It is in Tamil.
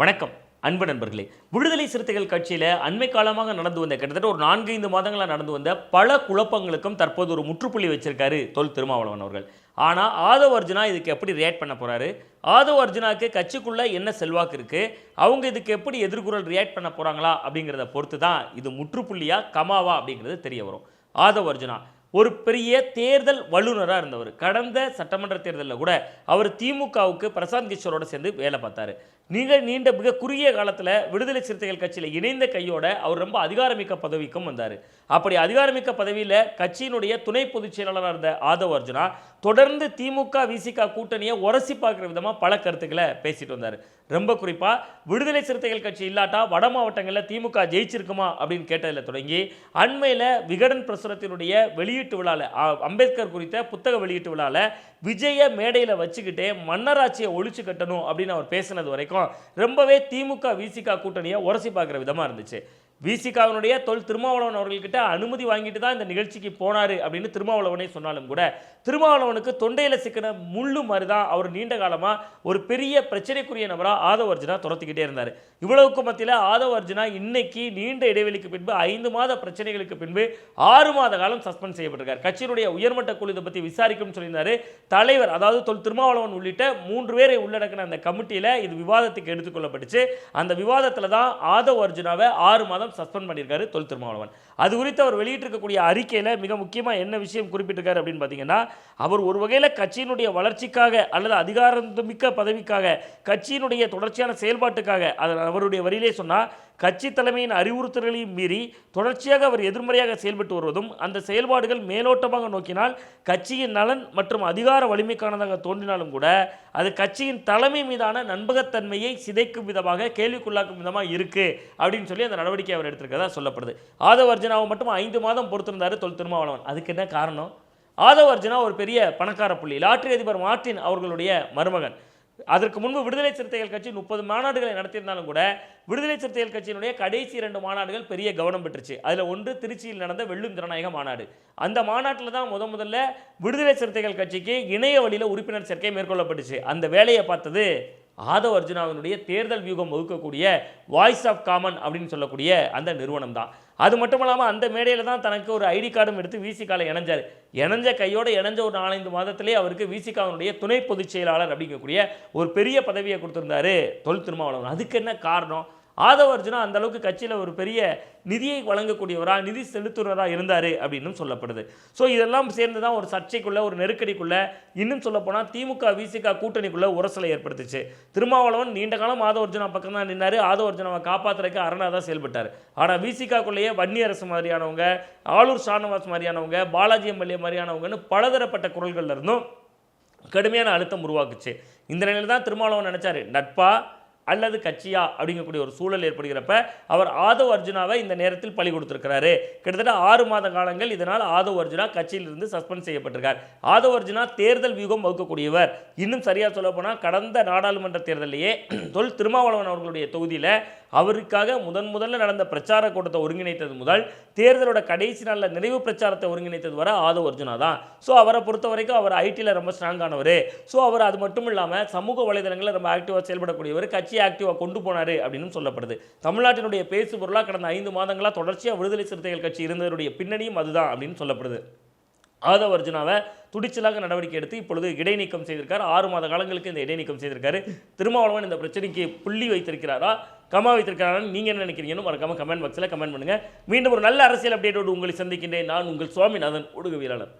வணக்கம் அன்பு நண்பர்களே. விடுதலை சிறுத்தைகள் கட்சியில் அண்மை காலமாக நடந்து வந்த கிட்டத்தட்ட ஒரு நான்கைந்து மாதங்களாக நடந்து வந்த பல குழப்பங்களுக்கும் தற்போது ஒரு முற்றுப்புள்ளி வச்சிருக்காரு தொல் திருமாவளவன் அவர்கள். ஆனால் ஆதவ் அர்ஜுனா இதுக்கு எப்படி ரியாக்ட் பண்ண போகிறாரு ஆதவ் அர்ஜுனாவுக்கு கட்சிக்குள்ளே என்ன செல்வாக்கு இருக்குது அவங்க இதுக்கு எப்படி எதிர்குரல் ரியாக்ட் பண்ண போகிறாங்களா அப்படிங்கிறத பொறுத்து தான் இது முற்றுப்புள்ளியா கமாவா அப்படிங்கிறது தெரிய வரும். ஆதவ் அர்ஜுனா ஒரு பெரிய தேர்தல் வல்லுநராக இருந்தவர். கடந்த சட்டமன்ற தேர்தலில் கூட அவர் திமுகவுக்கு பிரசாந்த் கிஷோரோட சேர்ந்து வேலை பார்த்தாரு. நீங்கள் நீண்ட மிக குறுகிய காலத்தில் விடுதலை சிறுத்தைகள் கட்சியில் இணைந்த கையோட அவர் ரொம்ப அதிகாரமிக்க பதவிக்கும் வந்தார். அப்படி அதிகாரமிக்க பதவியில் கட்சியினுடைய துணை பொதுச் செயலாளராக இருந்த ஆதவ் அர்ஜுனா தொடர்ந்து திமுக விசிக கூட்டணியை உரசி பார்க்குற விதமாக பல கருத்துக்களை பேசிட்டு வந்தார். ரொம்ப குறிப்பாக விடுதலை சிறுத்தைகள் கட்சி இல்லாட்டா வட மாவட்டங்களில் திமுக ஜெயிச்சிருக்குமா அப்படின்னு கேட்டதில் தொடங்கி அண்மையில் விகடன் பிரசுரத்தினுடைய வெளியீட்டு விழாவில் அம்பேத்கர் குறித்த புத்தக வெளியீட்டு விழாவில் விஜய மேடையில் வச்சுக்கிட்டே மன்னராட்சியை ஒழிச்சு கட்டணும் அப்படின்னு அவர் பேசினது வரைக்கும் ரொம்பவே திமுக விசிகா கூட்டணியை உரசி பார்க்குற விதமாக இருந்துச்சு. விசிகாவினுடைய தொல் திருமாவளவன் அவர்கள்கிட்ட அனுமதி வாங்கிட்டு தான் இந்த நிகழ்ச்சிக்கு போனார் அப்படின்னு திருமாவளவனே சொன்னாலும் கூட திருமாவளவனுக்கு தொண்டையில் சிக்கின முள்ளு மாதிரி தான் அவர் நீண்ட காலமாக ஒரு பெரிய பிரச்சனைக்குரிய நபராக ஆதவ அர்ஜுனா துரத்திக்கிட்டே இருந்தார். இவ்வளவுக்கு மத்தியில் ஆதவ அர்ஜுனா இன்னைக்கு நீண்ட இடைவெளிக்கு பின்பு ஐந்து மாத பிரச்சனைகளுக்கு பின்பு ஆறு மாத காலம் சஸ்பெண்ட் செய்யப்பட்டிருக்கார். கட்சியினுடைய உயர்மட்ட குழு இதை பற்றி விசாரிக்கும்னு சொல்லியிருந்தார். தலைவர் அதாவது தொல் திருமாவளவன் உள்ளிட்ட மூன்று பேரை உள்ளடக்கின அந்த கமிட்டியில் இது விவாதத்துக்கு எடுத்துக்கொள்ளப்பட்டுச்சு அந்த விவாதத்தில் தான் ஆதவ அர்ஜுனாவை ஆறு மாதம் சஸ்பெண்ட் பண்ணியிருக்காரு தொல் திருமாவளவன். அது குறித்து அவர் வெளியிட்டிருக்கக்கூடிய அறிக்கையில் மிக முக்கியமாக என்ன விஷயம் குறிப்பிட்டிருக்காரு அப்படின்னு பார்த்தீங்கன்னா அவர் ஒரு வகையில் கட்சியினுடைய வளர்ச்சிக்காக அல்லது அதிகாரமிக்க பதவிக்காக கட்சியினுடைய தொடர்ச்சியான செயல்பாட்டுக்காக அது அவருடைய வரியிலே சொன்னால் கட்சி தலைமையின் அறிவுறுத்தல்களையும் மீறி தொடர்ச்சியாக அவர் எதிர்மறையாக செயல்பட்டு வருவதும் அந்த செயல்பாடுகள் மேலோட்டமாக நோக்கினால் கட்சியின் நலன் மற்றும் அதிகார வலிமைக்கானதாக தோன்றினாலும் கூட அது கட்சியின் தலைமை மீதான நண்பகத்தன்மையை சிதைக்கும் விதமாக கேள்விக்குள்ளாக்கும் விதமாக இருக்குது அப்படின்னு சொல்லி அந்த நடவடிக்கை அவர் எடுத்திருக்கிறதா சொல்லப்படுது. ஆதவ அர்ஜுனாவை மட்டும் ஐந்து மாதம் பொறுத்திருந்தாரு தொல் திருமாவளவன். அதுக்கு என்ன காரணம்? ஆதவ அர்ஜுனா ஒரு பெரிய பணக்கார புள்ளி. லாட்டரி அதிபர் மார்டின் அவர்களுடைய மருமகன். அதற்கு முன்பு விடுதலை சிறுத்தைகள் கட்சி முப்பது மாநாடுகளை நடத்தியிருந்தாலும் கூட விடுதலை சிறுத்தைகள் கட்சியினுடைய கடைசி இரண்டு மாநாடுகள் பெரிய கவனம் பெற்றுச்சு. அதில் ஒன்று திருச்சியில் நடந்த வெள்ளும் ஜனநாயக மாநாடு. அந்த மாநாட்டில் தான் முத முதல்ல விடுதலை சிறுத்தைகள் கட்சிக்கு இணைய வழியில் உறுப்பினர் சேர்க்கை மேற்கொள்ளப்பட்டுச்சு. அந்த வேலையை பார்த்தது ஆதவ் அர்ஜுனாவினுடைய தேர்தல் வியூகம் வகுக்கக்கூடிய வாய்ஸ் ஆஃப் காமன் அப்படின்னு சொல்லக்கூடிய அந்த நிறுவனம் தான் அது மட்டும் இல்லாமல் அந்த மேடையில் தான் தனக்கு ஒரு ஐடி கார்டும் எடுத்து விசிகாவில் இணைஞ்சார். இணைஞ்ச கையோடு இணைஞ்ச ஒரு நாலஞ்சு மாதத்திலே அவருக்கு விசிகாவினுடைய துணை பொதுச் செயலாளர் அப்படிங்கக்கூடிய ஒரு பெரிய பதவியை கொடுத்துருந்தாரு தொல் திருமாவளவன். அதுக்கு என்ன காரணம்? ஆதவ அர்ஜுனா அந்த அளவுக்கு கட்சியில் ஒரு பெரிய நிதியை வழங்கக்கூடியவரா நிதி செலுத்துறவராக இருந்தார் அப்படின்னும் சொல்லப்படுது. ஸோ இதெல்லாம் சேர்ந்து தான் ஒரு சர்ச்சைக்குள்ளே ஒரு நெருக்கடிக்குள்ளே இன்னும் சொல்லப்போனால் திமுக விசிக கூட்டணிக்குள்ளே உரசலை ஏற்படுத்துச்சு. திருமாவளவன் நீண்ட காலம் ஆதவ அர்ஜுனா பக்கம் தான் நின்னார். ஆதவ அர்ஜுனாவை காப்பாற்றுறதுக்கு அரணாக தான் செயல்பட்டார். ஆனால் விசிகாக்குள்ளேயே வன்னி அரசு மாதிரியானவங்க ஆளூர் ஷானவாஸ் மாதிரியானவங்க பாலாஜி எம்எல்ஏ மாதிரியானவங்கன்னு பலதரப்பட்ட குரல்கள் இருந்தும் கடுமையான அழுத்தம் உருவாக்குச்சு. இந்த நிலையில் தான் திருமாவளவன் நினச்சாரு நட்பா அல்லது கட்சியா அப்படிங்கக்கூடிய ஒரு சூழல் ஏற்படுகிறப்ப அவர் ஆதவ் அர்ஜுனாவை இந்த நேரத்தில் பழி கொடுத்துருக்கிறாரு. கிட்டத்தட்ட ஆறு மாத காலங்கள் இதனால் ஆதவ் அர்ஜுனா கட்சியிலிருந்து சஸ்பெண்ட் செய்யப்பட்டிருக்கார். ஆதவ் அர்ஜுனா தேர்தல் வியூகம் வகுக்கக்கூடியவர். இன்னும் சரியாக சொல்ல போனால் கடந்த நாடாளுமன்ற தேர்தலையே தொல் திருமாவளவன் அவர்களுடைய தொகுதியில் அவருக்காக முதன் முதல்ல நடந்த பிரச்சார கூட்டத்தை ஒருங்கிணைத்தது முதல் தேர்தலோட கடைசி நாளில் நிறைவு பிரச்சாரத்தை ஒருங்கிணைத்தது வர ஆதவ் அர்ஜுனா தான். ஸோ அவரை பொறுத்த வரைக்கும் அவர் ஐடியில் ரொம்ப ஸ்ட்ராங்கானவர் ஸோ அவர் அது மட்டும் இல்லாமல் சமூக வலைதளங்களில் ரொம்ப ஆக்டிவாக செயல்படக்கூடியவர் கட்சி ஆக்டிவாக கொண்டு போனார் அப்படின்னு சொல்லப்படுது. தமிழ்நாட்டினுடைய பேசு பொருளாக கடந்த ஐந்து மாதங்களாக தொடர்ச்சியாக விடுதலை சிறுத்தைகள் கட்சி இருந்ததனுடைய பின்னணியும் அதுதான் அப்படின்னு சொல்லப்படுது. ஆதவ அர்ஜுனாவை துடிச்சலாக நடவடிக்கை எடுத்து இப்பொழுது இடைநீக்கம் செய்திருக்கார். ஆறு மாத காலங்களுக்கு இந்த இடைநீக்கம் செய்திருக்காரு. திருமாவளவன் இந்த பிரச்சனைக்கு புள்ளி வைத்திருக்கிறாரா? கமா வைத்திருக்கிறாரான்னு நீங்கள் என்ன நினைக்கிறீங்கன்னு மறக்காம கமெண்ட் பாக்ஸில் கமெண்ட் பண்ணுங்கள் மீண்டும் ஒரு நல்ல அரசியல் அப்டேட்டோடு உங்களை சந்திக்கின்றேன். நான் உங்கள் சுவாமிநாதன் ஊடகவியலாளர்